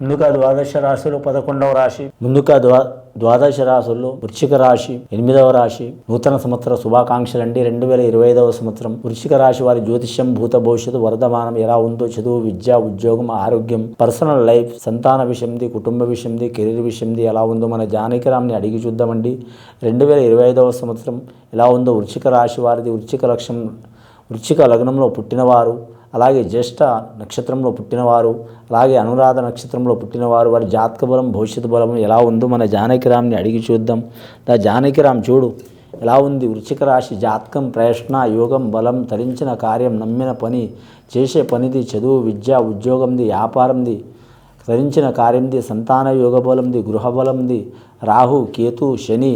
ముందుగా ద్వాదశ రాశులు పదకొండవ రాశి ముందుగా ద్వా ద్వాదశ రాశుల్లో వృశ్చిక రాశి ఎనిమిదవ రాశి నూతన సంవత్సర శుభాకాంక్షలు అండి. రెండు వేల ఇరవై ఐదవ సంవత్సరం వృశ్చిక రాశి వారి జ్యోతిష్యం భూత భవిష్యత్తు వర్ధమానం ఎలా ఉందో చదువు విద్య ఉద్యోగం ఆరోగ్యం పర్సనల్ లైఫ్ సంతాన విషయంది కుటుంబ విషయంది కెరీర్ విషయంది ఎలా ఉందో మన జానకిరామ్ని అడిగి చూద్దామండి. రెండు వేల ఇరవై ఐదవ సంవత్సరం ఎలా ఉందో వృశ్చిక రాశి వారిది వృశ్చిక లక్ష్యం వృశ్చిక లగ్నంలో పుట్టినవారు అలాగే జ్యేష్ఠ నక్షత్రంలో పుట్టినవారు అలాగే అనురాధ నక్షత్రంలో పుట్టినవారు వారి జాతక బలం భవిష్యత్తు బలం ఎలా ఉందో మన జానకిరామ్ని అడిగి చూద్దాం. దా జానకిరామ్ చూడు ఎలా ఉంది? వృచ్చిక రాశి జాతకం ప్రయత్న యోగం బలం తరించిన కార్యం నమ్మిన పని చేసే పనిది చదువు విద్య ఉద్యోగంది వ్యాపారంది తరించిన కార్యంది సంతాన యోగ బలంది గృహ బలంది రాహు కేతు శని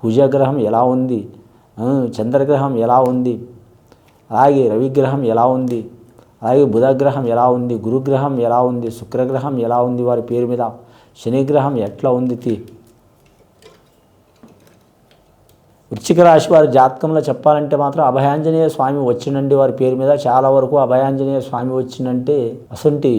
కుజగ్రహం ఎలా ఉంది? చంద్రగ్రహం ఎలా ఉంది? అలాగే రవిగ్రహం ఎలా ఉంది? అలాగే బుధగ్రహం ఎలా ఉంది గురుగ్రహం ఎలా ఉంది శుక్రగ్రహం ఎలా ఉంది వారి పేరు మీద శనిగ్రహం ఎట్లా ఉంది తి? వృశ్చిక రాశి వారి జాతకంలో చెప్పాలంటే మాత్రం అభయాంజనేయ స్వామి వచ్చిండండి వారి పేరు మీద. చాలా వరకు అభయాంజనేయ స్వామి వచ్చిందంటే అసంటి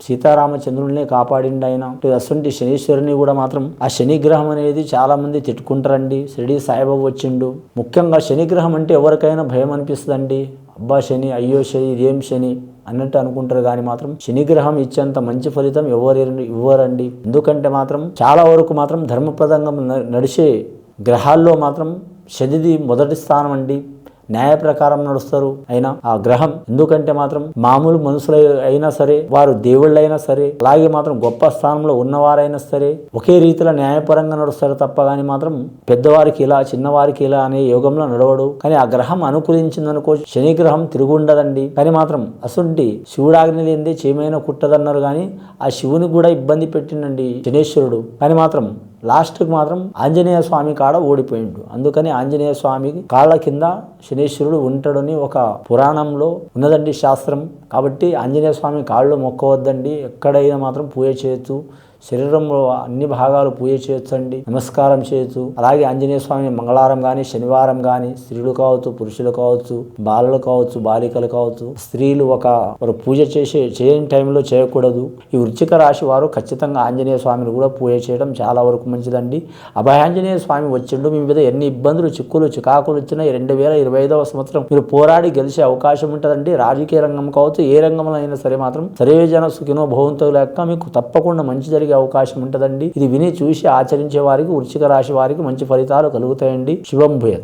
సీతారామచంద్రుల్ని కాపాడిండి ఆయన. అసంటి శనీశ్వరుని కూడా మాత్రం ఆ శనిగ్రహం అనేది చాలామంది తిట్టుకుంటారండి. షిరిడి సాయిబాబు వచ్చిండు. ముఖ్యంగా శనిగ్రహం అంటే ఎవరికైనా భయం అనిపిస్తుందండి. అబ్బా శని అయ్యో శని ఇదేం శని అన్నట్టు అనుకుంటారు కానీ మాత్రం శనిగ్రహం ఇచ్చేంత మంచి ఫలితం ఎవరు ఇవ్వరండి. ఎందుకంటే మాత్రం చాలా వరకు మాత్రం ధర్మప్రదంగా న- నడిచే గ్రహాల్లో మాత్రం శనిది మొదటి స్థానం అండి. న్యాయ ప్రకారం నడుస్తారు. అయినా ఆ గ్రహం ఎందుకంటే మాత్రం మామూలు మనుషులు అయినా సరే వారు దేవుళ్ళైనా సరే అలాగే మాత్రం గొప్ప స్థానంలో ఉన్నవారైనా సరే ఒకే రీతిలో న్యాయపరంగా నడుస్తారు తప్ప కానీ మాత్రం పెద్దవారికి ఇలా చిన్నవారికి ఇలా అనే యోగంలో నడవడు. కానీ ఆ గ్రహం అనుకూలించిందనుకో శని గ్రహం తిరుగుండదండి. కానీ మాత్రం అసుంటి శివుడాగ్ని లేనిదే చేమైనా కుట్టదన్నారు కానీ ఆ శివుని కూడా ఇబ్బంది పెట్టిండండి శనేశ్వరుడు. కానీ మాత్రం లాస్ట్కి మాత్రం ఆంజనేయ స్వామి కాడ ఓడిపోయిండు. అందుకని ఆంజనేయ స్వామికి కాళ్ళ కింద శనీశ్వరుడు ఉంటాడని ఒక పురాణంలో ఉన్నదండి శాస్త్రం. కాబట్టి ఆంజనేయ స్వామి కాళ్ళు మొక్కవద్దండి. ఎక్కడైనా మాత్రం పూజ చేయొచ్చు శరీరంలో అన్ని భాగాలు పూజ చేయొచ్చు అండి నమస్కారం చేయొచ్చు. అలాగే ఆంజనేయ స్వామి మంగళవారం కానీ శనివారం కానీ స్త్రీలు కావచ్చు పురుషులు కావచ్చు బాలలు కావచ్చు బాలికలు కావచ్చు స్త్రీలు ఒక వారు పూజ చేసే చేయని టైంలో చేయకూడదు. ఈ వృచ్చిక రాశి వారు ఖచ్చితంగా ఆంజనేయ స్వామిని కూడా పూజ చేయడం చాలా వరకు మంచిదండి. అభయాంజనేయ స్వామి వచ్చిండు మీ మీద ఎన్ని ఇబ్బందులు చిక్కులు చికాకులు వచ్చినా రెండు వేల ఇరవై ఐదవ సంవత్సరం మీరు పోరాడి గెలిచే అవకాశం ఉంటుందండి. రాజకీయ రంగం కావచ్చు ఏ రంగంలో అయినా సరే మాత్రం సర్వే జన సుఖినో భవంతో లెక్క మీకు తప్పకుండా మంచి జరిగే అవకాశం ఉంటుందండి. ఇది విని చూసి ఆచరించే వారికి వృశ్చిక రాశి వారికి మంచి ఫలితాలు కలుగుతాయండి. శుభం భూయత్.